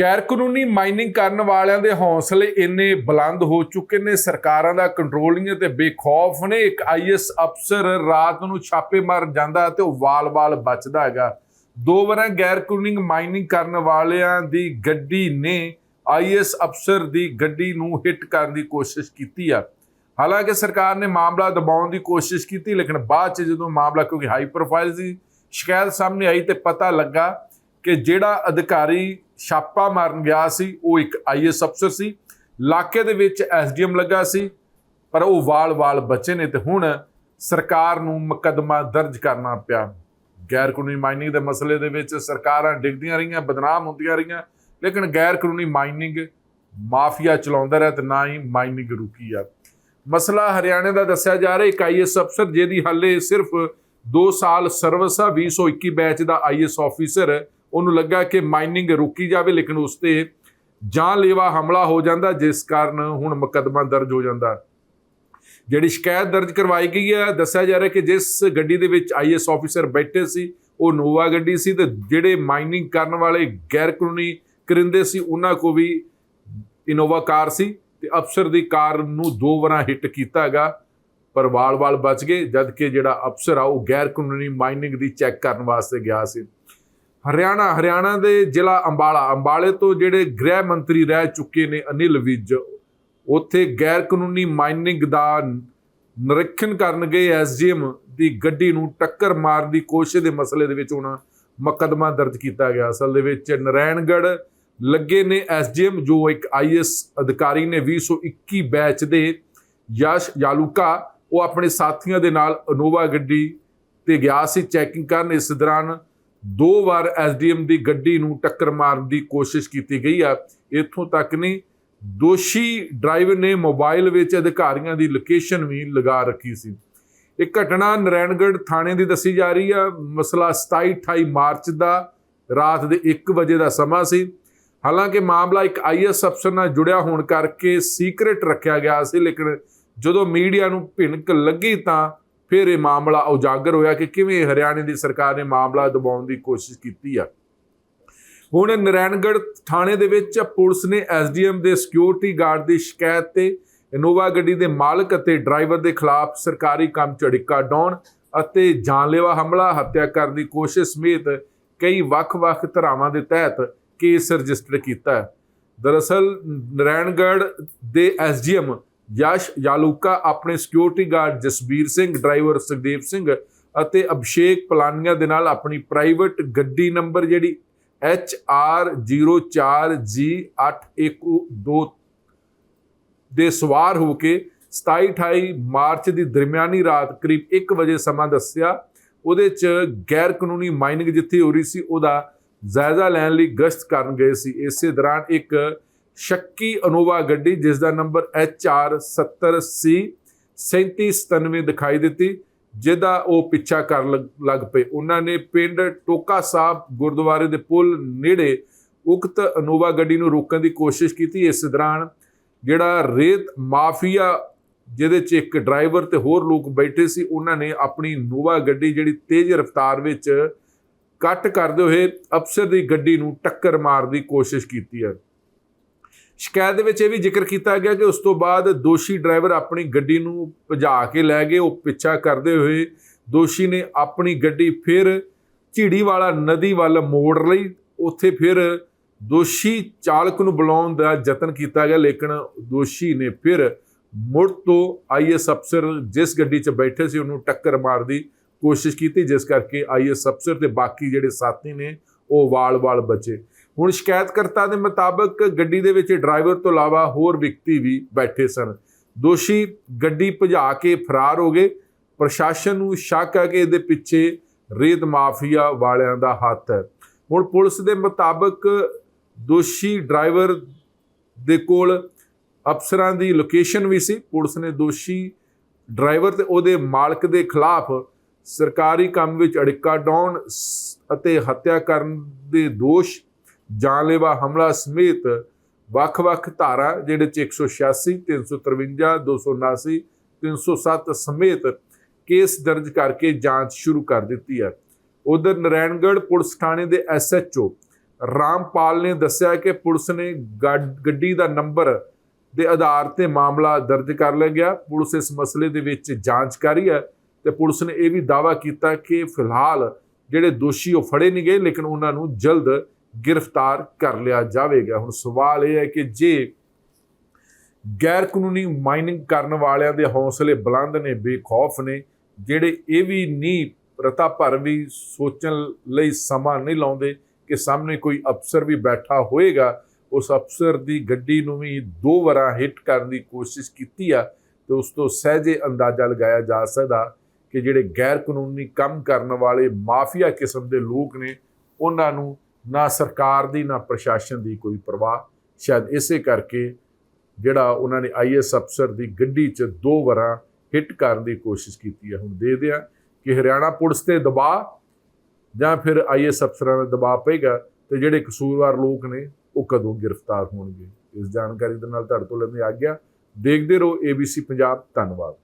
ਗੈਰ ਕਾਨੂੰਨੀ ਮਾਈਨਿੰਗ ਕਰਨ ਵਾਲਿਆਂ ਦੇ ਹੌਸਲੇ ਇੰਨੇ ਬੁਲੰਦ ਹੋ ਚੁੱਕੇ ਨੇ, ਸਰਕਾਰਾਂ ਦਾ ਕੰਟਰੋਲ ਨਹੀਂ ਤੇ ਬੇਖੌਫ ਨੇ। ਇੱਕ ਆਈਐਸ ਅਫਸਰ ਰਾਤ ਨੂੰ ਛਾਪੇ ਮਾਰ ਜਾਂਦਾ ਤੇ ਉਹ ਵਾਲ-ਵਾਲ ਬਚਦਾ ਹੈਗਾ। ਦੋ ਵਾਰਾਂ ਗੈਰ ਕਾਨੂੰਨੀ ਮਾਈਨਿੰਗ ਕਰਨ ਵਾਲਿਆਂ ਦੀ ਗੱਡੀ ਨੇ ਆਈਐਸ ਅਫਸਰ ਦੀ ਗੱਡੀ ਨੂੰ ਹਿੱਟ ਕਰਨ ਦੀ ਕੋਸ਼ਿਸ਼ ਕੀਤੀ ਆ। ਹਾਲਾਂਕਿ ਸਰਕਾਰ ਨੇ ਮਾਮਲਾ ਦਬਾਉਣ ਦੀ ਕੋਸ਼ਿਸ਼ ਕੀਤੀ, ਲੇਕਿਨ ਬਾਅਦ ਚ ਜਦੋਂ ਮਾਮਲਾ ਕਿਉਂਕਿ ਹਾਈ ਪ੍ਰੋਫਾਈਲ ਸੀ, ਸ਼ਿਕਾਇਤ ਸਾਹਮਣੇ ਆਈ ਤੇ ਪਤਾ ਲੱਗਾ ਕਿ ਜਿਹੜਾ ਅਧਿਕਾਰੀ ਛਾਪਾ ਮਾਰਨ ਗਿਆ ਸੀ, ਉਹ ਇੱਕ ਆਈਐਸ ਅਫਸਰ ਸੀ। ਇਲਾਕੇ ਦੇ ਵਿੱਚ ਐਸਡੀਐਮ ਲੱਗਾ ਸੀ, ਪਰ ਉਹ ਵਾਲ-ਵਾਲ ਬਚੇ ਨੇ ਤੇ ਹੁਣ ਸਰਕਾਰ ਨੂੰ ਮੁਕੱਦਮਾ ਦਰਜ ਕਰਨਾ ਪਿਆ। ਗੈਰ ਕਾਨੂੰਨੀ ਮਾਈਨਿੰਗ ਦੇ ਮਸਲੇ ਦੇ ਵਿੱਚ ਸਰਕਾਰਾਂ ਡਿੱਗਦੀਆਂ ਰਹੀਆਂ, ਬਦਨਾਮ ਹੁੰਦੀਆਂ ਰਹੀਆਂ, ਲੇਕਿਨ ਗੈਰ ਕਾਨੂੰਨੀ ਮਾਈਨਿੰਗ ਮਾਫੀਆ ਚਲਾਉਂਦਾ ਰਿਹਾ ਤੇ ਨਾ ਹੀ ਮਾਈਨਿੰਗ ਰੁਕੀ ਆ। ਮਸਲਾ ਹਰਿਆਣੇ ਦਾ ਦੱਸਿਆ ਜਾ ਰਿਹਾ, ਇੱਕ ਆਈਐਸ ਅਫਸਰ ਜਿਹਦੀ ਹਾਲੇ ਸਿਰਫ 2 ਸਾਲ ਸਰਵਿਸ ਆ 2021 ਬੈਚ ਦਾ ਆਈਐਸ ਆਫੀਸਰ ਉਹਨੂੰ ਲੱਗਾ ਕਿ ਮਾਈਨਿੰਗ ਰੁਕੀ ਜਾਵੇ, ਲੇਕਿਨ ਉਸ ਤੇ ਜਾਨਲੇਵਾ ਹਮਲਾ ਹੋ ਜਾਂਦਾ, ਜਿਸ ਕਾਰਨ ਹੁਣ ਮੁਕੱਦਮਾ ਦਰਜ ਹੋ ਜਾਂਦਾ। ਜਿਹੜੀ ਸ਼ਿਕਾਇਤ ਦਰਜ ਕਰਵਾਈ ਗਈ ਹੈ, ਦੱਸਿਆ ਜਾ ਰਿਹਾ ਕਿ ਜਿਸ ਗੱਡੀ ਦੇ ਵਿੱਚ ਆਈਐਸ ਆਫੀਸਰ ਬੈਠੇ ਸੀ, ਉਹ ਨੋਵਾ ਗੱਡੀ ਸੀ ਤੇ ਜਿਹੜੇ ਮਾਈਨਿੰਗ ਕਰਨ ਵਾਲੇ ਗੈਰ ਕਾਨੂੰਨੀ ਕਰਿੰਦੇ ਸੀ, ਉਹਨਾਂ ਕੋ ਵੀ ਇਨੋਵਾ ਕਾਰ ਸੀ ਤੇ ਅਫਸਰ ਦੀ ਕਾਰ ਨੂੰ ਦੋ ਵਾਰਾਂ ਹਿੱਟ ਕੀਤਾ ਹੈਗਾ ਪਰ ਵਾਲ-ਵਾਲ ਬਚ ਗਏ ਜਦ ਕਿ ਜਿਹੜਾ ਅਫਸਰ ਆ, ਉਹ ਗੈਰ ਕਾਨੂੰਨੀ ਮਾਈਨਿੰਗ ਦੀ ਚੈੱਕ ਕਰਨ ਵਾਸਤੇ ਗਿਆ ਸੀ। ਹਰਿਆਣਾ ਹਰਿਆਣਾ ਦੇ ਜ਼ਿਲ੍ਹਾ ਅੰਬਾਲਾ, ਅੰਬਾਲੇ ਤੋਂ ਜਿਹੜੇ ਗ੍ਰਹਿ ਮੰਤਰੀ ਰਹਿ ਚੁੱਕੇ ਨੇ ਅਨਿਲ ਵਿਜ, ਉੱਥੇ ਗੈਰ ਕਾਨੂੰਨੀ ਮਾਈਨਿੰਗ ਦਾ ਨਿਰੀਖਣ ਕਰਨ ਗਏ ਐਸਡੀਐਮ ਦੀ ਗੱਡੀ ਨੂੰ ਟੱਕਰ ਮਾਰਨ ਦੀ ਕੋਸ਼ਿਸ਼ ਦੇ ਮਸਲੇ ਦੇ ਵਿੱਚ ਹੁਣ ਮੁਕੱਦਮਾ ਦਰਜ ਕੀਤਾ ਗਿਆ। ਅਸਲ ਦੇ ਵਿੱਚ ਨਰੈਣਗੜ੍ਹ ਲੱਗੇ ਨੇ ਐਸਡੀਐਮ ਜੋ ਇੱਕ ਆਈਐਸ ਅਧਿਕਾਰੀ ਨੇ 2021 ਬੈਚ ਦੇ ਯਸ਼ ਯਾਲੂਕਾ, ਉਹ ਆਪਣੇ ਸਾਥੀਆਂ ਦੇ ਨਾਲ ਅਨੋਵਾ ਗੱਡੀ ਤੇ ਗਿਆ ਸੀ, ਚੈਕਿੰਗ ਕਰਨ। ਇਸ ਦੌਰਾਨ ਦੋ ਵਾਰ ਐਸਡੀਐਮ ਦੀ ਗੱਡੀ ਨੂੰ ਟੱਕਰ ਮਾਰਨ ਦੀ ਕੋਸ਼ਿਸ਼ ਕੀਤੀ ਗਈ ਆ। ਇੱਥੋਂ ਤੱਕ ਨਹੀਂ, ਦੋਸ਼ੀ ਡਰਾਈਵਰ ਨੇ ਮੋਬਾਈਲ ਵਿੱਚ ਅਧਿਕਾਰੀਆਂ ਦੀ ਲੋਕੇਸ਼ਨ ਵੀ ਲਗਾ ਰੱਖੀ ਸੀ। ਇਹ ਘਟਨਾ ਨਰੈਣਗੜ੍ਹ ਥਾਣੇ ਦੀ ਦੱਸੀ ਜਾ ਰਹੀ ਆ। ਮਸਲਾ 27 28 ਮਾਰਚ ਦਾ ਰਾਤ ਦੇ 1 ਵਜੇ ਦਾ ਸਮਾਂ ਸੀ। ਹਾਲਾਂਕਿ ਮਾਮਲਾ ਇੱਕ ਆਈਐਸ ਅਫਸਰ ਨਾਲ ਜੁੜਿਆ ਹੋਣ ਕਰਕੇ ਸੀਕ੍ਰੀਟ ਰੱਖਿਆ ਗਿਆ ਸੀ, ਲੇਕਿਨ ਜਦੋਂ ਮੀਡੀਆ ਨੂੰ ਭਿਣਕ ਲੱਗੀ ਤਾਂ ਫਿਰ ਇਹ ਮਾਮਲਾ ਉਜਾਗਰ ਹੋਇਆ ਕਿ ਕਿਵੇਂ ਹਰਿਆਣੇ ਦੀ ਸਰਕਾਰ ਨੇ ਮਾਮਲਾ ਦਬਾਉਣ ਦੀ ਕੋਸ਼ਿਸ਼ ਕੀਤੀ ਆ। ਹੁਣ ਨਰੈਣਗੜ੍ਹ ਥਾਣੇ ਦੇ ਵਿੱਚ ਪੁਲਿਸ ਨੇ ਐਸਡੀਐਮ ਦੇ ਸਿਕਿਉਰਿਟੀ ਗਾਰਡ ਦੀ ਸ਼ਿਕਾਇਤ ਤੇ ਇਨੋਵਾ ਗੱਡੀ ਦੇ ਮਾਲਕ ਅਤੇ ਡਰਾਈਵਰ ਦੇ ਖਿਲਾਫ ਸਰਕਾਰੀ ਕੰਮ ਝੜਿੱਕਾ ਡਾਉਣ ਅਤੇ ਜਾਨਲੇਵਾ ਹਮਲਾ, ਹੱਤਿਆ ਕਰਨ ਦੀ ਕੋਸ਼ਿਸ਼ ਸਮੇਤ ਕਈ ਵੱਖ-ਵੱਖ ਧਾਰਾਵਾਂ ਦੇ ਤਹਿਤ ਕੇਸ ਰਜਿਸਟਰ ਕੀਤਾ। ਹੈ ਦਰਅਸਲ ਨਰੈਣਗੜ੍ਹ ਦੇ ਐਸਡੀਐਮ ਯਸ਼ ਯਾਲੂਕਾ, ਆਪਣੇ security guard Jasbir Singh driver Sukhdev Singh ਅਤੇ ਅਭਿਸ਼ੇਕ ਪਲਾਨੀਆ ਦੇ ਨਾਲ ਆਪਣੀ ਪ੍ਰਾਈਵੇਟ ਗੱਡੀ ਨੰਬਰ ਜਿਹੜੀ HR04G812 ਦੇ ਸਵਾਰ ਹੋ ਕੇ 27 28 ਮਾਰਚ ਦੀ ਦਰਮਿਆਨੀ ਰਾਤ ਕਰੀਬ 1 ਵਜੇ ਸਮਾਂ ਦੱਸਿਆ। ਉਹਦੇ ਚ ਗੈਰ ਕਾਨੂੰਨੀ ਮਾਈਨਿੰਗ ਜਿੱਥੇ ਹੋ ਰਹੀ ਸੀ, ਉਹਦਾ ਜਾਇਜ਼ਾ ਲੈਣ ਲਈ ਗਸ਼ਤ ਕਰਨ ਗਏ ਸੀ। ਇਸੇ ਦੌਰਾਨ ਇੱਕ ਸ਼ੱਕੀ ਅਨੋਵਾ ਗੱਡੀ ਜਿਸ ਦਾ ਨੰਬਰ HR70C 3797 ਦਿਖਾਈ ਦਿੱਤੀ, ਜਿਹਦਾ ਉਹ ਪਿੱਛਾ ਕਰਨ ਲੱਗ- ਲੱਗ ਪਏ। ਉਹਨਾਂ ਨੇ ਪਿੰਡ ਟੋਕਾ ਸਾਹਿਬ ਗੁਰਦੁਆਰੇ ਦੇ ਪੁਲ ਨੇੜੇ ਉਕਤ ਅਨੋਵਾ ਗੱਡੀ ਨੂੰ ਰੋਕਣ ਦੀ ਕੋਸ਼ਿਸ਼ ਕੀਤੀ। ਇਸ ਦੌਰਾਨ ਜਿਹੜਾ ਰੇਤ ਮਾਫੀਆ, ਜਿਹਦੇ 'ਚ ਇੱਕ ਡਰਾਈਵਰ ਤੇ ਹੋਰ ਲੋਕ ਬੈਠੇ ਸੀ, ਉਹਨਾਂ ਨੇ ਆਪਣੀ ਨੋਵਾ ਗੱਡੀ ਜਿਹੜੀ ਤੇਜ਼ ਰਫ਼ਤਾਰ ਵਿੱਚ ਕੱਟ ਕਰਦੇ ਹੋਏ ਅਫਸਰ ਦੀ ਗੱਡੀ ਨੂੰ ਟੱਕਰ ਮਾਰਨ ਦੀ ਕੋਸ਼ਿਸ਼ ਕੀਤੀ ਹੈ। ਸ਼ਿਕਾਇਤ ਦੇ ਵਿੱਚ ਇਹ ਵੀ ਜ਼ਿਕਰ ਕੀਤਾ ਗਿਆ ਕਿ ਉਸ ਤੋਂ ਬਾਅਦ ਦੋਸ਼ੀ ਡਰਾਈਵਰ ਆਪਣੀ ਗੱਡੀ ਨੂੰ ਭਜਾ ਕੇ ਲੈ ਗਏ, ਉਹ ਪਿੱਛਾ ਕਰਦੇ ਹੋਏ ਦੋਸ਼ੀ ਨੇ ਆਪਣੀ ਗੱਡੀ ਫਿਰ ਝੀੜੀ ਵਾਲਾ ਨਦੀ ਵੱਲ ਮੋੜ ਲਈ। ਉੱਥੇ ਫਿਰ ਦੋਸ਼ੀ ਚਾਲਕ ਨੂੰ ਬੁਲਾਉਣ ਦਾ ਯਤਨ ਕੀਤਾ ਗਿਆ, ਲੇਕਿਨ ਦੋਸ਼ੀ ਨੇ ਫਿਰ ਮੁੜ ਤੋਂ ਆਈਐਸ ਅਫਸਰ ਜਿਸ ਗੱਡੀ 'ਚ ਬੈਠੇ ਸੀ, ਉਹਨੂੰ ਟੱਕਰ ਮਾਰ ਦੀ ਕੋਸ਼ਿਸ਼ ਕੀਤੀ, ਜਿਸ ਕਰਕੇ ਆਈਐਸ ਅਫਸਰ ਤੇ ਬਾਕੀ ਜਿਹੜੇ ਸਾਥੀ ਨੇ, ਉਹ ਵਾਲ-ਵਾਲ ਬਚੇ। ਹੁਣ ਸ਼ਿਕਾਇਤਕਰਤਾ ਦੇ ਮੁਤਾਬਕ ਗੱਡੀ ਦੇ ਵਿੱਚ ਡਰਾਈਵਰ ਤੋਂ ਇਲਾਵਾ ਹੋਰ ਵਿਅਕਤੀ ਵੀ ਬੈਠੇ ਸਨ। ਦੋਸ਼ੀ ਗੱਡੀ ਭਜਾ ਕੇ ਫਰਾਰ ਹੋ ਗਏ। ਪ੍ਰਸ਼ਾਸਨ ਨੂੰ ਸ਼ੱਕ ਹੈ ਕਿ ਇਹਦੇ ਪਿੱਛੇ ਰੇਤ ਮਾਫੀਆ ਵਾਲਿਆਂ ਦਾ ਹੱਥ ਹੈ। ਹੁਣ ਪੁਲਿਸ ਦੇ ਮੁਤਾਬਕ ਦੋਸ਼ੀ ਡਰਾਈਵਰ ਦੇ ਕੋਲ ਅਫਸਰਾਂ ਦੀ ਲੋਕੇਸ਼ਨ ਵੀ ਸੀ। ਪੁਲਿਸ ਨੇ ਦੋਸ਼ੀ ਡਰਾਈਵਰ ਤੇ ਉਹਦੇ ਮਾਲਕ ਦੇ ਖਿਲਾਫ ਸਰਕਾਰੀ ਕੰਮ ਵਿੱਚ ਅੜਿੱਕਾ ਡਾਉਣ ਸ- ਅਤੇ ਹੱਤਿਆ ਕਰਨ ਦੇ ਦੋਸ਼ ਜਾਨਲੇਵਾ ਹਮਲਾ ਸਮੇਤ ਵੱਖ-ਵੱਖ ਧਾਰਾ ਜਿਹੜੇ ਚ 186 353 279 307 ਸਮੇਤ ਕੇਸ ਦਰਜ ਕਰਕੇ ਜਾਂਚ ਸ਼ੁਰੂ ਕਰ ਦਿੱਤੀ ਹੈ। ਉਧਰ ਨਰੈਣਗੜ੍ਹ ਪੁਲਿਸ ਥਾਣੇ ਦੇ ਐਸਐਚਓ ਰਾਮਪਾਲ ਨੇ ਦੱਸਿਆ ਕਿ ਪੁਲਿਸ ਨੇ ਗੱਡ- ਗੱਡੀ ਦਾ ਨੰਬਰ ਦੇ ਆਧਾਰ ਤੇ ਮਾਮਲਾ ਦਰਜ ਕਰ ਲਿਆ ਗਿਆ। ਪੁਲਿਸ ਇਸ ਮਸਲੇ ਦੇ ਵਿੱਚ ਜਾਂਚ ਕਰ ਰਹੀ ਹੈ ਤੇ ਪੁਲਿਸ ਨੇ ਇਹ ਵੀ ਦਾਅਵਾ ਕੀਤਾ ਕਿ ਫਿਲਹਾਲ ਜਿਹੜੇ ਦੋਸ਼ੀ ਉਹ ਫੜੇ ਨਹੀਂ ਗਏ, ਲੇਕਿਨ ਉਹਨਾਂ ਨੂੰ ਜਲਦ ਗ੍ਰਿਫਤਾਰ ਕਰ ਲਿਆ ਜਾਵੇਗਾ। ਹੁਣ ਸਵਾਲ ਇਹ ਹੈ ਕਿ ਜੇ ਗੈਰ ਕਾਨੂੰਨੀ ਮਾਈਨਿੰਗ ਕਰਨ ਵਾਲਿਆਂ ਦੇ ਹੌਸਲੇ ਬੁਲੰਦ ਨੇ, ਬੇਖੌਫ ਨੇ, ਜਿਹੜੇ ਇਹ ਵੀ ਨਹੀਂ ਰਤਾ ਭਰ ਵੀ ਸੋਚਣ ਲਈ ਸਮਾਂ ਨਹੀਂ ਲਾਉਂਦੇ ਕਿ ਸਾਹਮਣੇ ਕੋਈ ਅਫਸਰ ਵੀ ਬੈਠਾ ਹੋਏਗਾ ਉਸ ਅਫਸਰ ਦੀ ਗੱਡੀ ਨੂੰ ਵੀ ਦੋ ਵਾਰਾਂ ਹਿੱਟ ਕਰਨ ਦੀ ਕੋਸ਼ਿਸ਼ ਕੀਤੀ ਆ, ਤੇ ਉਸ ਤੋਂ ਸਹਿਜੇ ਅੰਦਾਜ਼ਾ ਲਗਾਇਆ ਜਾ ਸਕਦਾ ਕਿ ਜਿਹੜੇ ਗੈਰ ਕਾਨੂੰਨੀ ਕੰਮ ਕਰਨ ਵਾਲੇ ਮਾਫੀਆ ਕਿਸਮ ਦੇ ਲੋਕ ਨੇ, ਉਹਨਾਂ ਨੂੰ ਨਾ ਸਰਕਾਰ ਦੀ, ਨਾ ਪ੍ਰਸ਼ਾਸਨ ਦੀ ਕੋਈ ਪਰਵਾਹ। ਸ਼ਾਇਦ ਇਸੇ ਕਰਕੇ ਜਿਹੜਾ ਉਹਨਾਂ ਨੇ ਆਈਐਸ ਅਫਸਰ ਦੀ ਗੱਡੀ 'ਚ ਦੋ ਵਾਰਾਂ ਹਿੱਟ ਕਰਨ ਦੀ ਕੋਸ਼ਿਸ਼ ਕੀਤੀ ਹੈ, ਹੁਣ ਦੇਖਦੇ ਆ ਕਿ ਹਰਿਆਣਾ ਪੁਲਿਸ ਤੇ ਦਬਾਅ ਜਾਂ ਫਿਰ ਆਈਐਸ ਅਫਸਰਾਂ ਦਾ ਦਬਾਅ ਪਏਗਾ ਤੇ ਜਿਹੜੇ ਕਸੂਰਵਾਰ ਲੋਕ ਨੇ, ਉਹ ਕਦੋਂ ਗ੍ਰਿਫਤਾਰ ਹੋਣਗੇ। ਇਸ ਜਾਣਕਾਰੀ ਦੇ ਨਾਲ ਤੁਹਾਡੇ ਤੋਂ ਲੈਂਦੇ ਆ ਗਿਆ ਦੇਖਦੇ ਰਹੋ ABC ਪੰਜਾਬ। ਧੰਨਵਾਦ।